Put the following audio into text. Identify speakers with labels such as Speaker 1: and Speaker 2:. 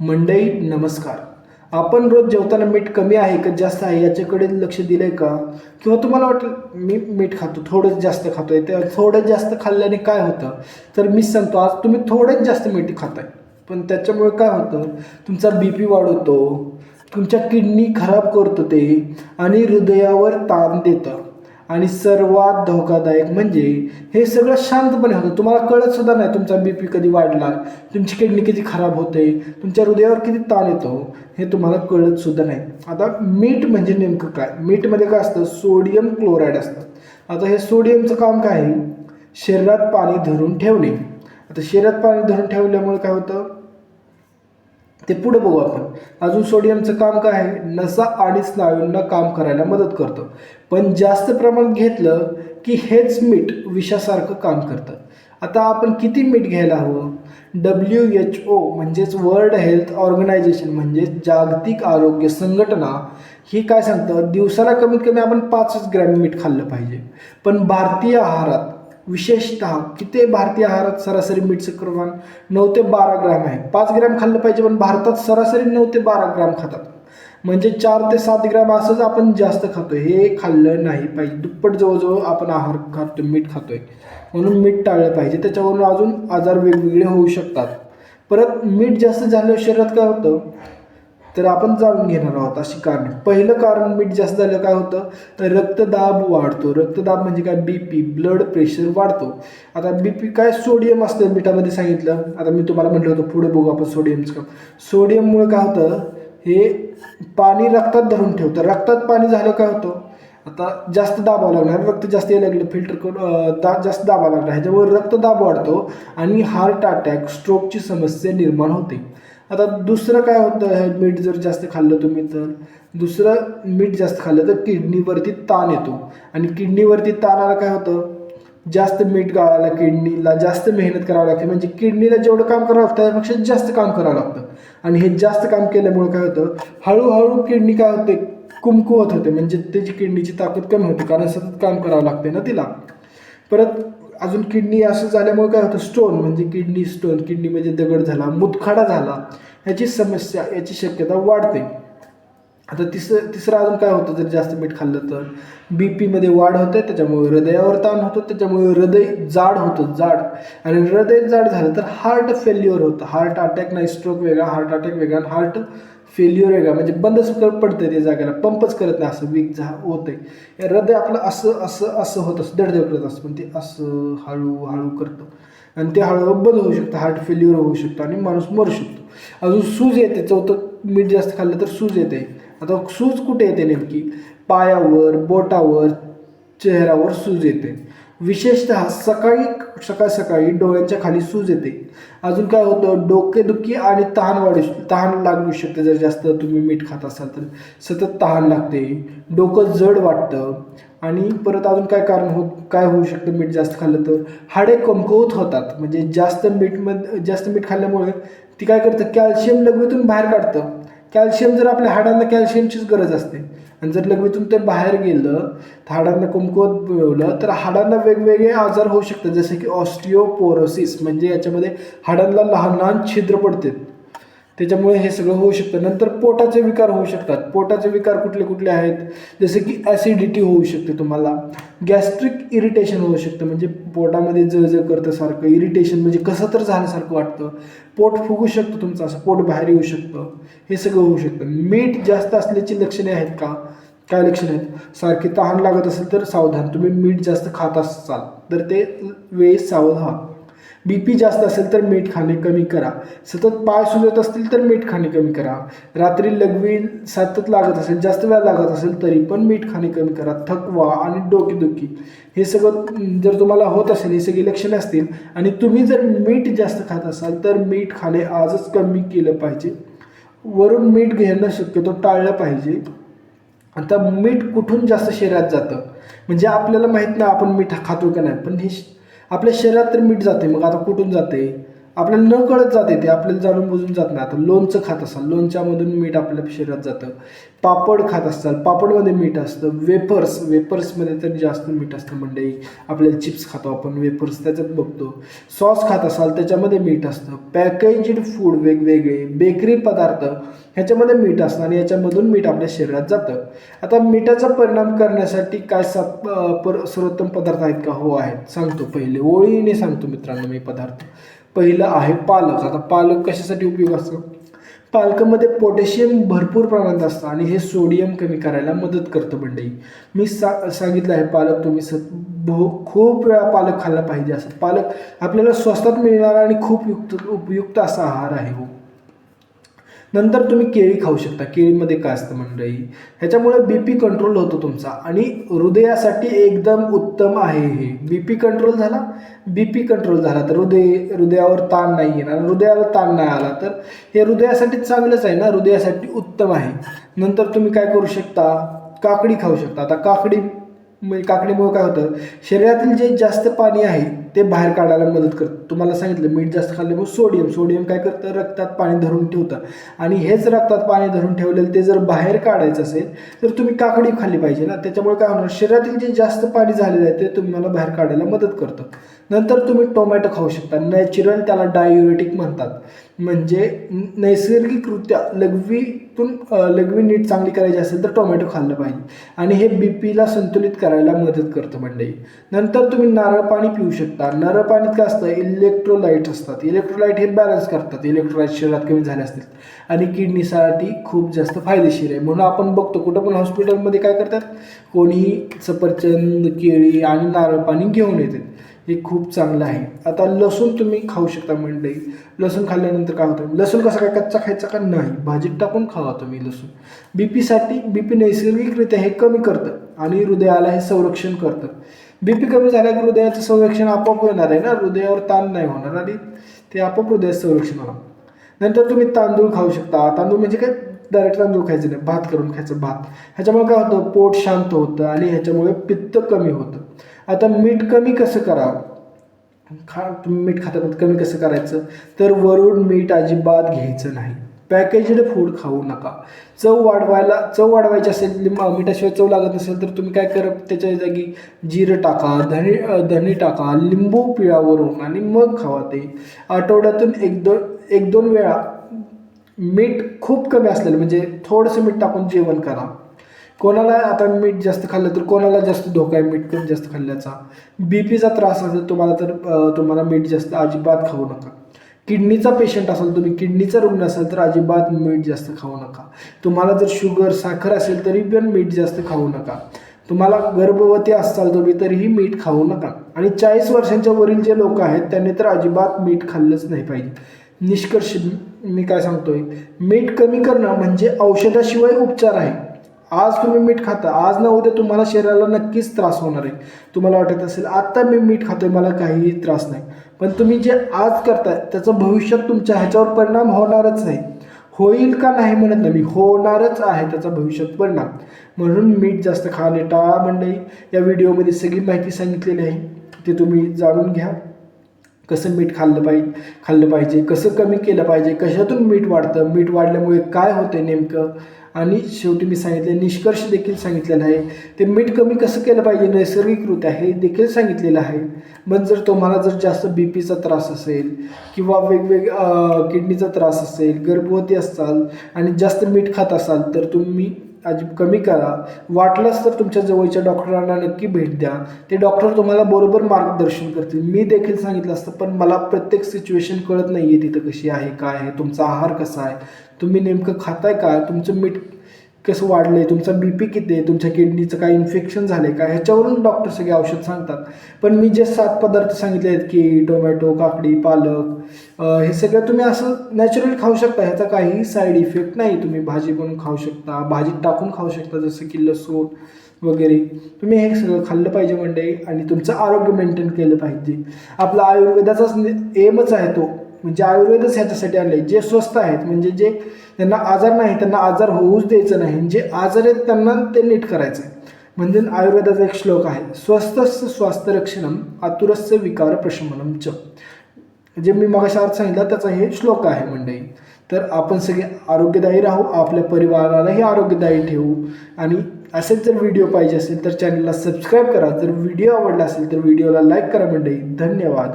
Speaker 1: मंडई नमस्कार. आपण रोज जेवताना मीठ कमी आहे का जास्त आहे याच्याकडे लक्ष दिलं आहे का? किंवा तुम्हाला वाटेल मी मीठ खातो थोडंच जास्त खातो आहे त्या थोडं जास्त खाल्ल्याने काय होतं? तर मी सांगतो आज तुम्ही थोडंच जास्त मीठ खाताय. पण त्याच्यामुळे काय होतं? तुमचा बी पी वाढवतो तुमच्या किडनी खराब करतो ते आणि हृदयावर ताण देतं. आणि सर्वात धोकादायक म्हणजे हे सगळं शांतपणे होतं. तुम्हाला कळत सुद्धा नाही तुमचा बी पी कधी वाढला तुमची किडनी किती खराब होते तुमच्या हृदयावर किती ताण येतो हे तुम्हाला कळत सुद्धा नाही. आता मीठ म्हणजे नेमकं काय? मीठमध्ये काय असतं? सोडियम क्लोराईड असतं. आता हे सोडियमचं काम काय आहे? शरीरात पाणी धरून ठेवणे. आता शरीरात पाणी धरून ठेवल्यामुळे काय होतं? ते पुढे बघू आपण. अजून सोडियमचं काम काय आहे? नसा आणि स्नायूंना काम करायला मदत करतं. पण जास्त प्रमाणात घेतलं की हेच मीठ विषासारखं काम करतं. आता आपण किती मीठ घ्यायला हवं? डब्ल्यू एच ओ म्हणजेच वर्ल्ड हेल्थ ऑर्गनायझेशन म्हणजेच जागतिक आरोग्य संघटना ही काय सांगतं? दिवसाला कमीत कमी आपण पाचच ग्रॅम मीठ खाल्लं पाहिजे. पण भारतीय आहारात विशेषतः किती भारतीय आहारात सरासरी मीठचं प्रमाण नऊ ते बारा ग्रॅम आहे. पाच ग्रॅम खाल्लं पाहिजे पण भारतात सरासरी नऊ ते बारा ग्रॅम खातात. म्हणजे चार ते सात ग्रॅम असंच आपण जास्त खातो हे खाल्लं नाही पाहिजे. दुप्पट जवळजवळ आपण आहार खातो मीठ खातोय. म्हणून मीठ टाळलं पाहिजे. त्याच्यावरून अजून आजार वेगवेगळे होऊ शकतात. परत मीठ जास्त झाल्यावर शरीरात काय होतं? तर आपण जाणून घेणार आहोत अशी कारणे. पहिलं कारण मीठ जास्त झालं काय होतं? तर रक्तदाब वाढतो. रक्तदाब म्हणजे काय? बी पी ब्लड प्रेशर वाढतो. आता बी पी काय? सोडियम असतं मिठामध्ये सांगितलं. आता मी तुम्हाला म्हटलं होतं पुढे बघू आपण सोडियमचं काम. सोडियममुळे काय होतं? हे पाणी रक्तात धरून ठेवतं. रक्तात पाणी झालं काय होतं? आता जास्त दाबावं लागणार. रक्त जास्त यायला लागलं. फिल्टर करून दा जास्त दाबावं लागणार. ह्याच्यामुळे रक्तदाब वाढतो आणि हार्ट अटॅक स्ट्रोकची समस्या निर्माण होते. आता दुसरं काय होतं? हे मीठ जर जास्त खाल्लं तुम्ही तर. दुसरं मीठ जास्त खाल्लं तर किडनीवरती ताण येतो. आणि किडनीवरती ताण आला काय होतं? जास्त मीठ गाळायला किडनीला जास्त मेहनत करावं लागते. म्हणजे किडनीला जेवढं काम करावं लागतं त्यापेक्षा जास्त काम करावं लागतं. आणि हे जास्त काम केल्यामुळे काय होतं? हळूहळू किडनी काय होते? कुमकुवत होते. म्हणजे त्याची किडनीची ताकद कमी होते. कारण सतत काम करावं लागते ना तिला. परत अजून किडनी असं झाल्यामुळे काय होतं स्टोन म्हणजे किडनी स्टोन किडनीमध्ये म्हणजे दगड झाला मुतखडा झाला ह्याची समस्या याची शक्यता वाढते. आता तिसरं तिसरं अजून काय होतं जर जास्त मीठ खाल्लं तर? बी पीमध्ये वाढ होते त्याच्यामुळे हृदयावर ताण होतो त्याच्यामुळे हृदय जाड होतं जाड. आणि हृदय जाड झालं तर हार्ट फेल्युअर होतं. हार्ट अटॅक नाही स्ट्रोक वेगळा हार्ट अटॅक वेगळा हार्ट फेल्युअर वेगळा म्हणजे बंदच कर पडतं त्या जागेला. पंपच करत नाही असं वीक झा होतं आहे हृदय आपलं असं असं असं होत असं दडदड करत असतं. पण ते असं हळूहळू करतं. आणि ते हळूहळू बंद होऊ शकतं. हार्ट फेल्युअर होऊ शकतं आणि माणूस मरू शकतो. अजून सूज येते. चौथं मीठ जास्त खाल्लं तर सूज येते. आता सूज कुठे येते नेमकी? पायावर बोटावर चेहऱ्यावर सूज येते. विशेषतः सकाळी सकाळ सकाळी डोळ्यांच्या खाली सूज येते. अजून काय होतं? डोकेदुखी आणि तहान वाढू तहान लागू शकते. जर जास्त तुम्ही मीठ खात असाल तर सतत तहान लागते. डोकं जड वाटतं. आणि परत अजून काय कारण होत काय होऊ शकतं? मीठ जास्त खाल्लं तर हाडे कमकुवत होतात. म्हणजे जास्त मीठमध्ये जास्त मीठ खाल्ल्यामुळे ती काय करतं? कॅल्शियम लघवीतून बाहेर काढतं. कॅल्शियम जर आपल्या हाडांना कॅल्शियमचीच गरज असते. आणि जर लघवीतून ते बाहेर गेलं तर हाडांना कुमकुवत मिळवलं तर हाडांना वेगवेगळे आजार होऊ शकतात. जसे की ऑस्टिओपोरोसिस म्हणजे याच्यामध्ये हाडांना लहान लहान छिद्र पडतात. त्याच्यामुळे हे सगळं होऊ शकतं. नंतर पोटाचे विकार होऊ शकतात. पोटाचे विकार कुठले कुठले आहेत? जसे की ॲसिडिटी होऊ शकते तुम्हाला. गॅस्ट्रिक इरिटेशन होऊ शकतं. म्हणजे पोटामध्ये जळजळ करतं सारखं इरिटेशन म्हणजे कसं तर झाल्यासारखं वाटतं. पोट फुगू शकतं तुमचं असं. पोट बाहेर येऊ शकतं. हे सगळं होऊ शकतं. मीठ जास्त असल्याची लक्षणे आहेत का? काय लक्षणं आहेत? सारखी तहान लागत असेल तर सावधान. तुम्ही मीठ जास्त खात असाल तर ते वेळेस सावध व्हा. बी पी जास्त असेल तर मीठ खाणे कमी करा. सतत पाय सुजत असतील तर मीठ खाणे कमी करा. रात्री लघवी सतत लागत असेल जास्त वेळ लागत असेल तरी पण मीठ खाणे कमी करा. थकवा आणि डोकेदुखी हे सगळं जर तुम्हाला होत असेल हे सगळी लक्षणे असतील आणि तुम्ही जर मीठ जास्त खात असाल तर मीठ खाणे आजच कमी केलं पाहिजे. वरून मीठ घेणं शक्यतो टाळलं पाहिजे. आता मीठ कुठून जास्त शरीरात जातं? म्हणजे आपल्याला माहीत नाही आपण मीठ खातो का नाही पण हे श- आपल्या शरीरात तर मीठ जाते मग आता कुठून जाते आपल्याला न कळत जाते ते आपल्याला जाणून बुजून जात नाही. आता लोणचं खात असाल लोणच्यामधून मीठ आपल्या शरीरात जातं. पापड खात असाल पापडमध्ये मीठ असतं. वेफर्स वेपर्समध्ये तर जास्त मीठ असतं मंडई आपल्याला चिप्स खातो आपण वेफर्स त्याच्यात बघतो. सॉस खात असाल त्याच्यामध्ये मीठ असतं. पॅकेज्ड फूड वेगवेगळे बेकरी पदार्थ ह्याच्यामध्ये मीठ असतं आणि याच्यामधून मीठ आपल्या शरीरात जातं. आता मिठाचा परिणाम करण्यासाठी काय सात पर सर्वोत्तम पदार्थ आहेत का? हो आहेत. सांगतो पहिले. ओळीने सांगतो मित्रांनो मी पदार्थ. पहिलं आहे पालक. आता पालक कशासाठी उपयोग असतो? पालकामध्ये पोटॅशियम भरपूर प्रमाणात असतं आणि हे सोडियम कमी करायला मदत करतं मंडळी. मी सा सांगितलं आहे पालक तुम्ही स बहु खूप वेळा पालक खाल्ला पाहिजे असं. पालक आपल्याला स्वस्तात मिळणारा आणि खूप युक्त उपयुक्त असा आहार आहे हो. नंतर तुम्ही केळी खाऊ शकता. केळीमध्ये काय असतं मंडळी? ह्याच्यामुळे बी पी कंट्रोल होतो तुमचा. आणि हृदयासाठी एकदम उत्तम आहे हे. बी पी कंट्रोल झाला? बी पी कंट्रोल झाला. तर हृदय हृदयावर ताण नाही येणार. हृदयावर ताण नाही आला तर हे हृदयासाठी चांगलंच आहे ना? हृदयासाठी उत्तम आहे. नंतर तुम्ही काय करू शकता? काकडी खाऊ शकता. आता काकडी म्हणजे काकडीमुळे काय होतं? शरीरातील जे जास्त पाणी आहे ते बाहेर काढायला मदत करतं. तुम्हाला सांगितलं मीठ जास्त खाल्ल्यामुळे सोडियम. सोडियम काय करतं? रक्तात पाणी धरून ठेवतं. आणि हेच रक्तात पाणी धरून ठेवलेलं ते जर बाहेर काढायचं असेल तर तुम्ही काकडी खाल्ली पाहिजे ना. त्याच्यामुळे काय होणार? शरीरातील जे जास्त पाणी झालेलं आहे ते तुम्हाला बाहेर काढायला मदत करतं. नंतर तुम्ही टोमॅटो खाऊ शकता. नॅचरल त्याला डायुरेटिक म्हणतात. म्हणजे नैसर्गिकरित्या लघवीतून लघवी नीट चांगली करायची असेल तर टोमॅटो खाल्लं पाहिजे. आणि हे बी पीला संतुलित करायला मदत करतं मंडळी. नंतर तुम्ही नारळ पाणी पिऊ शकता. नारळ पाणीत काय असतं? इलेक्ट्रोलाइट असतात. इलेक्ट्रोलाइट हे बॅलन्स करतात. इलेक्ट्रोलाइट शरीरात कमी झाले असतील. आणि किडनीसाठी खूप जास्त फायदेशीर आहे. म्हणून आपण बघतो कुठं पण हॉस्पिटलमध्ये काय करतात? कोणीही सफरचंद केळी आणि नारळ पाणी घेऊन येतात. हे खूप चांगलं आहे. आता लसूण तुम्ही खाऊ शकता मंडई. लसूण खाल्ल्यानंतर काय होतं? लसूण कसा काय कच्चा खायचा का नाही? भाजीत टाकून खावा तुम्ही लसूण. बी पीसाठी बी पी नैसर्गिकरित्या हे कमी करतं आणि हृदयाला हे संरक्षण करतं. बी पी कमी झाल्या की हृदयाचं संरक्षण आपोआप होणार आहे ना? हृदयावर ताण नाही होणार आणि ते आपोआप हृदयाचं संरक्षण होणार. नंतर तुम्ही तांदूळ खाऊ शकता. तांदूळ म्हणजे काय? डायरेक्ट तांदूळ खायचं नाही. भात करून खायचं भात. ह्याच्यामुळे काय होतं? पोट शांत होतं आणि ह्याच्यामुळे पित्त कमी होतं. आता मीठ कमी कसं करावं? खा मीठ खाताना कमी कसं करायचं? तर वरून मीठ अजिबात घ्यायचं नाही. पॅकेज्ड फूड खाऊ नका. चव वाढवायला चव वाढवायची असेल लिंब मिठाशिवाय चव लागत नसेल तर तुम्ही काय करा त्याच्या जागी जिरं टाका धने अ, धने टाका लिंबू पिळावरून आणि मग खावा ते. आठवड्यातून एक दोन एक दोन वेळा मीठ खूप कमी असलेलं म्हणजे थोडंसं मीठ टाकून जेवण करा. कोणाला आता मीठ जास्त खाल्लं तर कोणाला जास्त धोका आहे? मीठ कमी जास्त खाल्ल्याचा. बी पीचा त्रास असेल तुम्हाला तर तुम्हाला मीठ जास्त अजिबात खाऊ नका. किडनीचा पेशंट असाल तुम्ही किडनीचा रुग्ण असाल तर अजिबात मीठ जास्त खाऊ नका. तुम्हाला जर शुगर साखर असेल तरी पण मीठ जास्त खाऊ नका. तुम्हाला गर्भवती असाल तुम्ही तरीही मीठ खाऊ नका. आणि चाळीस वर्षांच्या वरील जे लोक आहेत त्यांनी तर अजिबात मीठ खाल्लंच नाही पाहिजे. निष्कर्ष मी काय सांगतोय? मीठ कमी करणं म्हणजे औषधाशिवाय उपचार आहे. आज तुम्ही मीठ खाता आज ना उद्या तुम्हाला शरीराला नक्कीच त्रास होणार आहे. तुम्हाला वाटत असेल आत्ता मी मीठ खातोय मला काहीही त्रास नाही. पण तुम्ही जे आज करताय त्याचं भविष्यात तुमच्या ह्याच्यावर परिणाम होणारच नाही. होईल का नाही म्हणत नाही मी होणारच आहे त्याचा भविष्यात परिणाम. म्हणून मीठ जास्त खाणे टाळा मंडळी. या व्हिडिओमध्ये सगळी माहिती सांगितलेली आहे. ते तुम्ही जाणून घ्या. कसं मीठ खाल्लं पाहिजे खाल्लं पाहिजे कसं कमी केलं पाहिजे कशातून मीठ वाढतं मीठ वाढल्यामुळे काय होतं नेमकं? आणि शेवटी मी सांगितले निष्कर्ष देखील सांगितलेला आहे. ते मीठ कमी कसं केलं पाहिजे? नैसर्गिकरित्या हे देखील सांगितलेलं आहे. मग जर तुम्हाला जर जास्त बी पीचा त्रास असेल किंवा वेगवेग किडनीचा त्रास असेल गर्भवती असाल आणि जास्त मीठ खात असाल तर तुम्ही अजिब कमी करा. वाटलंच तर तुमच्या जवळच्या डॉक्टरांना नक्की भेट द्या. ते डॉक्टर तुम्हाला बरोबर मार्गदर्शन करतील. मी देखील सांगितलं असतं पण मला प्रत्येक सिच्युएशन कळत नाही आहे तिथं कशी आहे काय आहे तुमचा आहार कसा आहे. तुम्ही नेमकं खाताय काय तुमचं मीठ कसं वाढलं आहे तुमचा बी पी किती आहे? तुमच्या किडनीचं काय इन्फेक्शन झालं आहे का? ह्याच्यावरून डॉक्टर सगळे औषध सांगतात. पण मी जे सात पदार्थ सांगितले आहेत की टोमॅटो काकडी पालक हे सगळं तुम्ही असं नॅचरली खाऊ शकता. ह्याचा काहीही साईड इफेक्ट नाही. तुम्ही भाजी बनवून खाऊ शकता. भाजीत टाकून खाऊ शकता. जसं की लसूण वगैरे. तुम्ही हे सगळं खाल्लं पाहिजे मंडळी आणि तुमचं आरोग्य मेंटेन केलं पाहिजे. आपला आयुर्वेदाचाच एमच आहे तो. म्हणजे आयुर्वेदच ह्याच्यासाठी आणले जे स्वस्त आहेत म्हणजे जे त्यांना आजार नाही त्यांना आजार होऊच द्यायचं नाही. जे आजार आहेत त्यांना ते नीट करायचं आहे म्हणजे आयुर्वेदाचा एक श्लोक आहे. स्वस्तस्य स्वास्थ्य रक्षणम आतुरस्य विकार प्रशमनम च. जे मी मगाशी अर्थ सांगितला त्याचा हे श्लोक आहे मंडळी. तर आपण सगळे आरोग्यदायी राहू आपल्या परिवारालाही आरोग्यदायी ठेवू. आणि असेच जर व्हिडिओ पाहिजे असेल तर चॅनलला सबस्क्राईब करा. जर व्हिडिओ आवडला असेल तर व्हिडिओला लाईक करा मंडळी. धन्यवाद.